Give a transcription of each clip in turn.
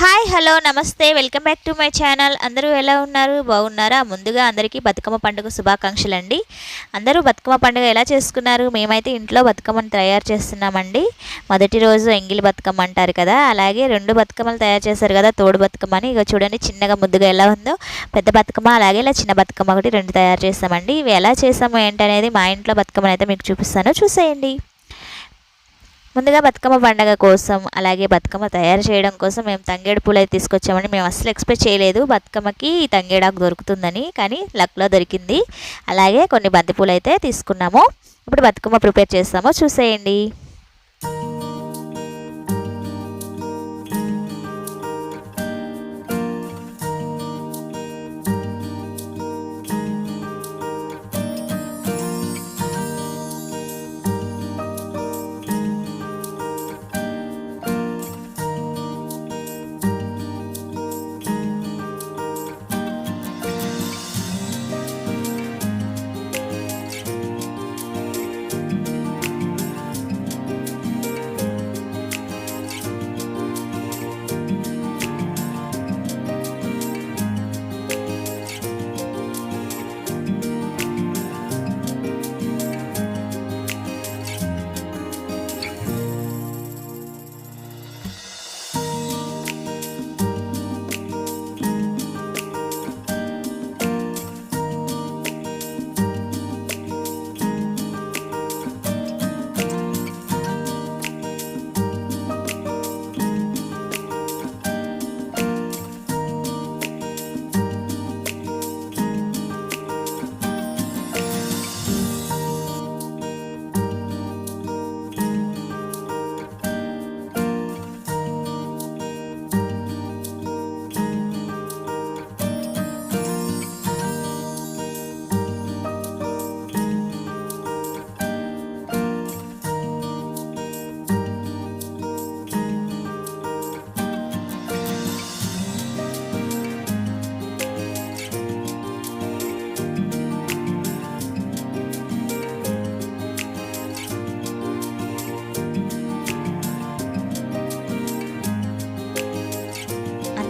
Hi hello namaste welcome back to my channel. అందరూ ఎలా ఉన్నారు? బాగున్నారా? ముందుగా అందరికీ బతుకమ్మ పండుగ శుభాకాంక్షలు అండి అందరూ బతుకమ్మ పండుగ ఎలా చేసుకున్నారు? మేమైతే ఇంట్లో బతుకమ్మను తయారు చేస్తున్నామండి. మొదటి రోజు ఎంగిలి బతుకమ్మ అంటారు కదా అలాగే రెండు బతుకమ్మలు తయారు చేశారు కదా తోడు బతుకమ్మ అని. ఇక చూడండి చిన్నగా ముద్దుగా ఎలా ఉందో. పెద్ద బతుకమ్మ అలాగే ఇలా చిన్న బతుకమ్మ ఒకటి రెండు తయారు చేస్తామండి ఇవి ఎలా చేసాము ఏంటనేది మా ఇంట్లో బతుకమ్మను అయితే మీకు చూపిస్తాను. చూసేయండి. ముందుగా బతుకమ్మ పండగ కోసం అలాగే బతుకమ్మ తయారు చేయడం కోసం మేము తంగేడు పూలు అయితే తీసుకొచ్చామని మేము అసలు ఎక్స్పెక్ట్ చేయలేదు బతుకమ్మకి తంగేడాకు దొరుకుతుందని కానీ లక్లో దొరికింది. అలాగే కొన్ని బంతిపూలు అయితే తీసుకున్నాము. ఇప్పుడు బతుకమ్మ ప్రిపేర్ చేస్తామో. చూసేయండి.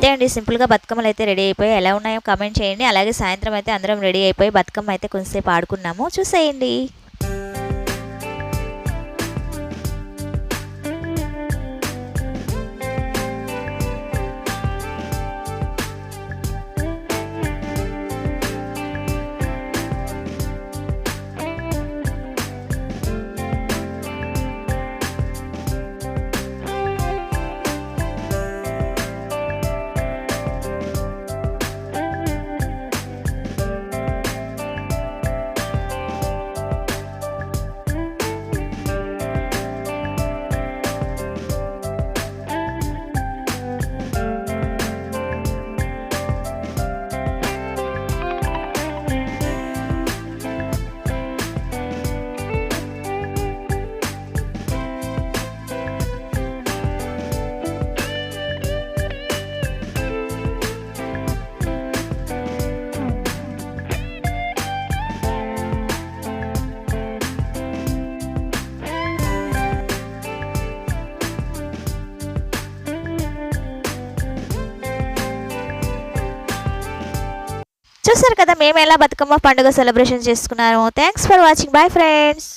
అంతే అండి. సింపుల్గా బతుకమ్మలు అయితే రెడీ అయిపోయి ఎలా ఉన్నాయో కామెంట్ చేయండి. అలాగే సాయంత్రం అయితే అందరం రెడీ అయిపోయి బతుకమ్మ అయితే కొంచెంసేపు ఆడుకున్నాము. చూసేయండి. చూసారు కదా మేము ఎలా బతుకమ్మ పండుగ సెలబ్రేషన్ చేసుకున్నాము thanks for watching bye friends